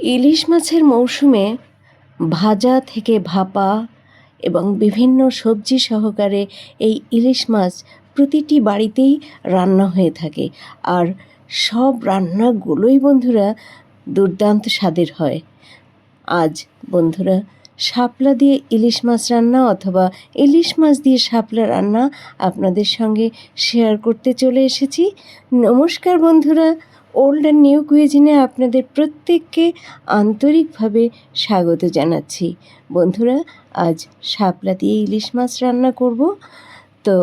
ইলিশ মাছের মৌসুমে ভাজা থেকে ভাপা এবং বিভিন্ন সবজি সহকারে এই ইলিশ মাছ প্রতিটি বাড়িতেই রান্না হয়ে থাকে। আর সব রান্নাগুলোই বন্ধুরা দুর্দান্ত স্বাদের হয়। আজ বন্ধুরা শাপলা দিয়ে ইলিশ মাছ রান্না অথবা ইলিশ মাছ দিয়ে শাপলা রান্না আপনাদের সঙ্গে শেয়ার করতে চলে এসেছি। নমস্কার বন্ধুরা। ওল্ড অ্যান্ড নিউ কুইজিনে আপনাদের প্রত্যেককে আন্তরিকভাবে স্বাগত জানাচ্ছি। বন্ধুরা, আজ শাপলা দিয়ে ইলিশ মাছ রান্না করব। তো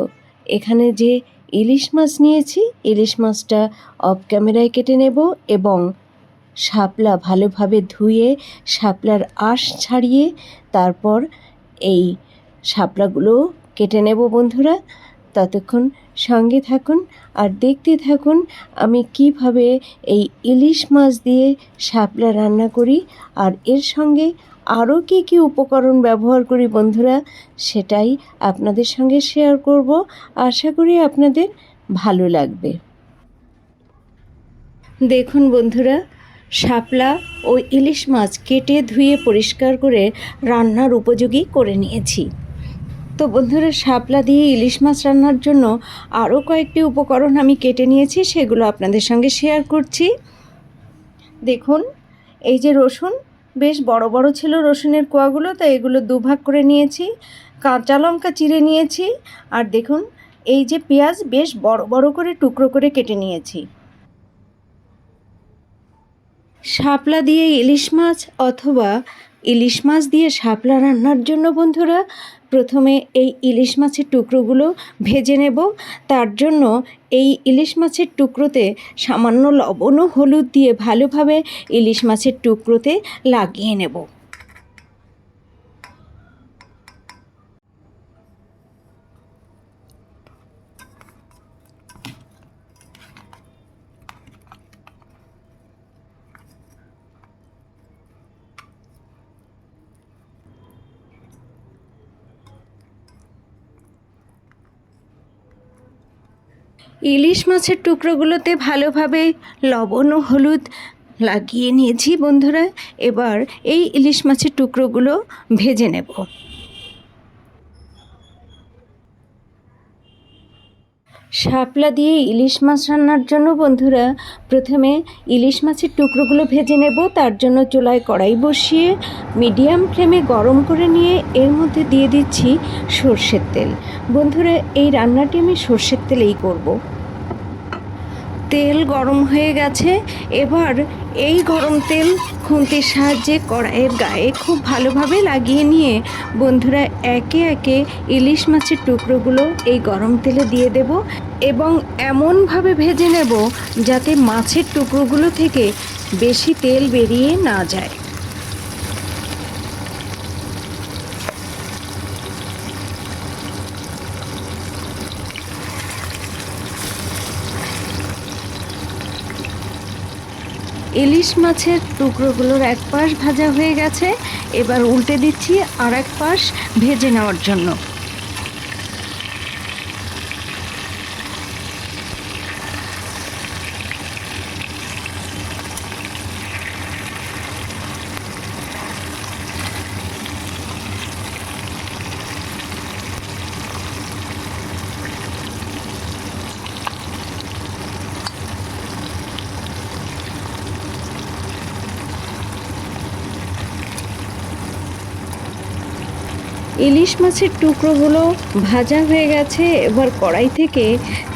এখানে যে ইলিশ মাছ নিয়েছি, ইলিশ মাছটা অফ ক্যামেরায় কেটে নেব এবং শাপলা ভালোভাবে ধুয়ে, শাপলার আঁশ ছাড়িয়ে তারপর এই শাপলাগুলো কেটে নেব বন্ধুরা। ততক্ষণ সঙ্গে থাকুন আর দেখতে থাকুন আমি কীভাবে এই ইলিশ মাছ দিয়ে শাপলা রান্না করি আর এর সঙ্গে আরও কী কী উপকরণ ব্যবহার করি বন্ধুরা সেটাই আপনাদের সঙ্গে শেয়ার করব। আশা করি আপনাদের ভালো লাগবে। দেখুন বন্ধুরা, শাপলা ও ইলিশ মাছ কেটে ধুয়ে পরিষ্কার করে রান্নার উপযোগী করে নিয়েছি। তো বন্ধুরা, শাপলা দিয়ে ইলিশ মাছ রান্নার জন্য আরও কয়েকটি উপকরণ আমি কেটে নিয়েছি, সেগুলো আপনাদের সঙ্গে শেয়ার করছি। দেখুন, এই যে রসুন, বেশ বড় বড় ছিল রসুনের কোয়াগুলো তো এগুলো দুভাগ করে নিয়েছি। কাঁচা লঙ্কা চিড়ে নিয়েছি, আর দেখুন, এই যে পেঁয়াজ, বেশ বড় বড় করে টুকরো করে কেটে নিয়েছি। শাপলা দিয়ে ইলিশ মাছ অথবা ইলিশ মাছ দিয়ে শাপলা রান্নার জন্য বন্ধুরা, প্রথমে এই ইলিশ মাছের টুকরোগুলো ভেজে নেব। তার জন্য এই ইলিশ মাছের টুকরোতে সামান্য লবণ ও হলুদ দিয়ে ভালোভাবে ইলিশ মাছের টুকরোতে লাগিয়ে নেব। ইলিশ মাছের টুকরোগুলোতে ভালোভাবে লবণ ও হলুদ লাগিয়ে নিয়েছি বন্ধুরা। এবার এই ইলিশ মাছের টুকরোগুলো ভেজে নেব। শাপলা দিয়ে ইলিশ মাছ রান্নার জন্য বন্ধুরা, প্রথমে ইলিশ মাছের টুকরোগুলো ভেজে নেব। তার জন্য চুলায় কড়াই বসিয়ে মিডিয়াম ফ্লেমে গরম করে নিয়ে এর মধ্যে দিয়ে দিচ্ছি সর্ষের তেল। বন্ধুরা, এই রান্নাটি আমি সর্ষের তেলেই করব। তেল গরম হয়ে গেছে। এবার এই গরম তেল খুন্তির সাহায্যে কড়াইয়ের গায়ে খুব ভালোভাবে লাগিয়ে নিয়ে বন্ধুরা একে একে ইলিশ মাছের টুকরোগুলো এই গরম তেলে দিয়ে দেব এবং এমনভাবে ভেজে নেব যাতে মাছের টুকরোগুলো থেকে বেশি তেল বেরিয়ে না যায়। ইলিশ মাছের টুকরোগুলোর এক পাশ ভাজা হয়ে গেছে। এবার উল্টে দিচ্ছি আর এক পাশ ভেজে নেওয়ার জন্য। ইলিশ মাছের টুকরোগুলো ভাজা হয়ে গেছে, এবার কড়াই থেকে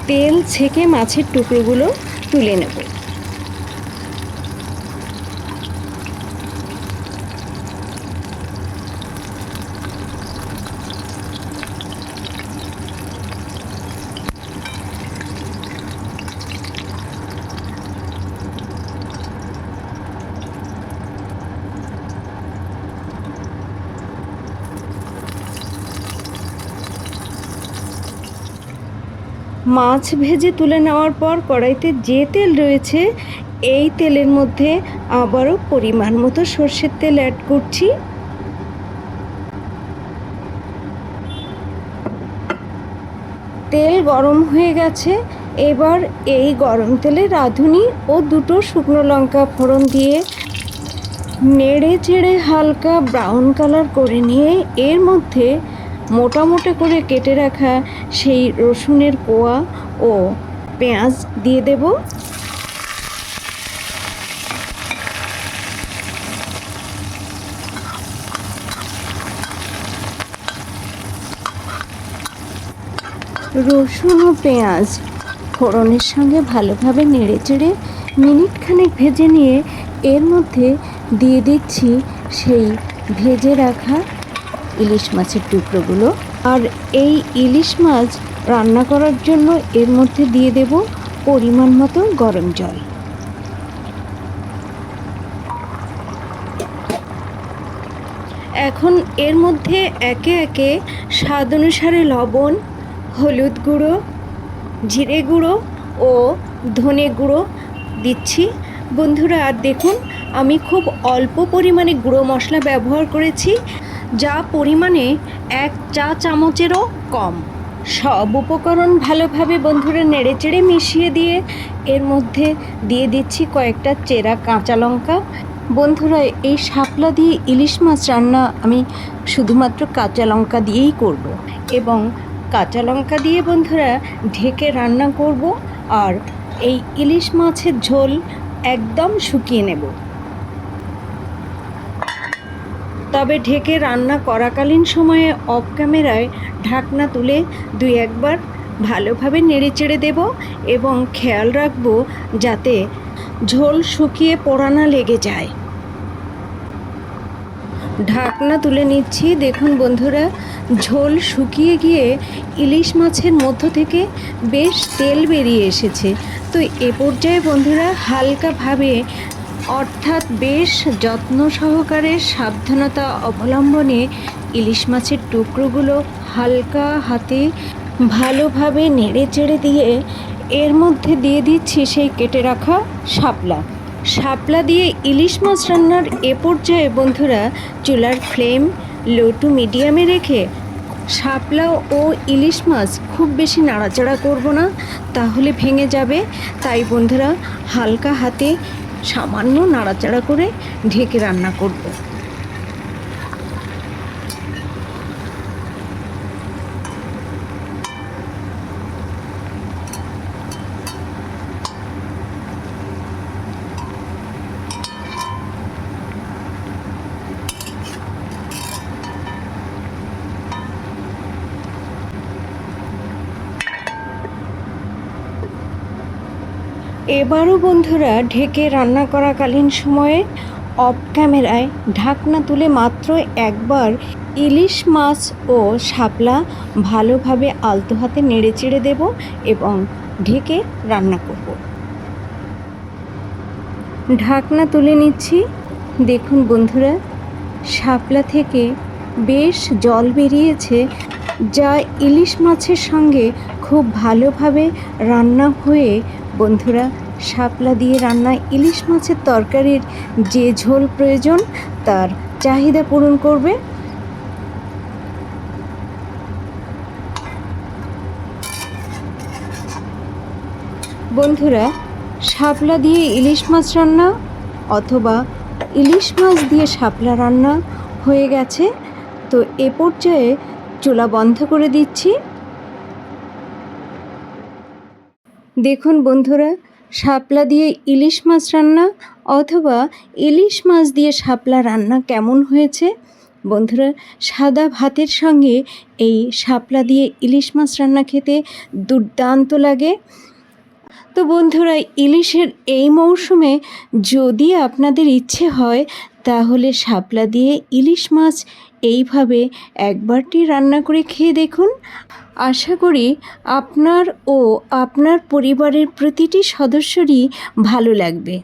তেল ছেঁকে মাছের টুকরোগুলো তুলে নেব। মাছ ভেজে তুলে নেওয়ার পর কড়াইতে যে তেল রয়েছে, এই তেলের মধ্যে আবারও পরিমাণ মতো সর্ষের তেল অ্যাড করছি। তেল গরম হয়ে গেছে। এবার এই গরম তেলে রাঁধুনি ও দুটো শুকনো লঙ্কা ফোড়ন দিয়ে নেড়ে চেড়ে হালকা ব্রাউন কালার করে নিয়ে এর মধ্যে মোটা মোটা করে কেটে রাখা সেই রসুনের কোয়া ও পেঁয়াজ দিয়ে দেব। রসুন ও পেঁয়াজ ফোড়নের সঙ্গে ভালোভাবে নেড়ে চেড়ে মিনিট খানেক ভেজে নিয়ে এর মধ্যে দিয়ে দিচ্ছি সেই ভেজে রাখা ইলিশ মাছের টুকরোগুলো। আর এই ইলিশ মাছ রান্না করার জন্য এর মধ্যে দিয়ে দেব পরিমাণ মতো গরম জল। এখন এর মধ্যে একে একে স্বাদ অনুসারে লবণ, হলুদ গুঁড়ো, জিরে গুঁড়ো ও ধনে গুঁড়ো দিচ্ছি। বন্ধুরা, আর দেখুন, আমি খুব অল্প পরিমাণে গুঁড়ো মশলা ব্যবহার করেছি। যা পরিমাণে এক চা চামচেরও কম। সব উপকরণ ভালোভাবে বন্ধুরা নেড়েচেড়ে মিশিয়ে দিয়ে এর মধ্যে দিয়ে দিচ্ছি কয়েকটা চেরা কাঁচা লঙ্কা। বন্ধুরা, এই শাপলা দিয়ে ইলিশ মাছ রান্না আমি শুধুমাত্র কাঁচা লঙ্কা দিয়েই করব এবং কাঁচা লঙ্কা দিয়ে বন্ধুরা ঢেকে রান্না করব আর এই ইলিশ মাছের ঝোল একদম শুকিয়ে নেব। তবে ঢেকে রান্না করাকালীন সময়ে অফ ক্যামেরায় ঢাকনা তুলে দুই একবার ভালোভাবে নেড়ে চেড়ে দেব এবং খেয়াল রাখব যাতে ঝোল শুকিয়ে পোড়া না লেগে যায়। ঢাকনা তুলে নিচ্ছি। দেখুন বন্ধুরা, ঝোল শুকিয়ে গিয়ে ইলিশ মাছের মধ্য থেকে বেশ তেল বেরিয়ে এসেছে। তো এ পর্যায়ে বন্ধুরা, হালকাভাবে অর্থাৎ বেশ যত্ন সহকারে সাবধানতা অবলম্বনে ইলিশ মাছের টুকরোগুলো হালকা হাতে ভালোভাবে নেড়ে চেড়ে দিয়ে এর মধ্যে দিয়ে দিচ্ছি সেই কেটে রাখা শাপলা। শাপলা দিয়ে ইলিশ মাছ রান্নার এ পর্যায়ে বন্ধুরা চুলার ফ্লেম লো টু মিডিয়ামে রেখে শাপলা ও ইলিশ মাছ খুব বেশি নাড়াচাড়া করব না, তাহলে ভেঙে যাবে। তাই বন্ধুরা হালকা হাতে সামান্য নাড়াচাড়া করে ঢেকে রান্না করব। এবারও বন্ধুরা ঢেকে রান্না করাকালীন সময়ে অফ ক্যামেরায় ঢাকনা তুলে মাত্র একবার ইলিশ মাছ ও শাপলা ভালোভাবে আলতো হাতে নেড়ে চেড়ে দেব এবং ঢেকে রান্না করব। ঢাকনা তুলে নিচ্ছি। দেখুন বন্ধুরা, শাপলা থেকে বেশ জল বেরিয়েছে, যা ইলিশ মাছের সঙ্গে খুব ভালোভাবে রান্না হয়ে বন্ধুরা, শাপলা দিয়ে রান্না ইলিশ মাছের তরকারির যে ঝোল প্রয়োজন, তার চাহিদা পূরণ করবে। বন্ধুরা, শাপলা দিয়ে ইলিশ মাছ রান্না অথবা ইলিশ মাছ দিয়ে শাপলা রান্না হয়ে গেছে। তো এ পর্যায়ে চুলা বন্ধ করে দিচ্ছি। দেখুন বন্ধুরা, শাপলা দিয়ে ইলিশ মাছ রান্না অথবা ইলিশ মাছ দিয়ে শাপলা রান্না কেমন হয়েছে? বন্ধুরা, সাদা ভাতের সঙ্গে এই শাপলা দিয়ে ইলিশ মাছ রান্না খেতে দুর্দান্ত লাগে। তো বন্ধুরা, ইলিশের এই মৌসুমে যদি আপনাদের ইচ্ছে হয়, তাহলে শাপলা দিয়ে ইলিশ মাছ এইভাবে একবারটি রান্না করে খেয়ে দেখুন। আশা করি আপনার ও আপনার পরিবারের প্রতিটি সদস্যরই ভালো লাগবে।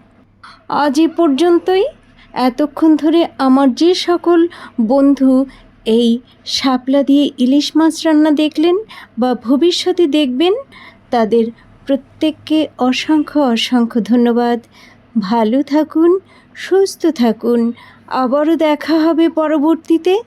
আজ এ পর্যন্তই। এতক্ষণ ধরে আমার যে সকল বন্ধু এই শাপলা দিয়ে ইলিশ মাছ রান্না দেখলেন বা ভবিষ্যতে দেখবেন, তাদের প্রত্যেককে অসংখ্য অসংখ্য ধন্যবাদ। ভালো থাকুন, সুস্থ থাকুন। আবারও দেখা হবে পরবর্তীতে।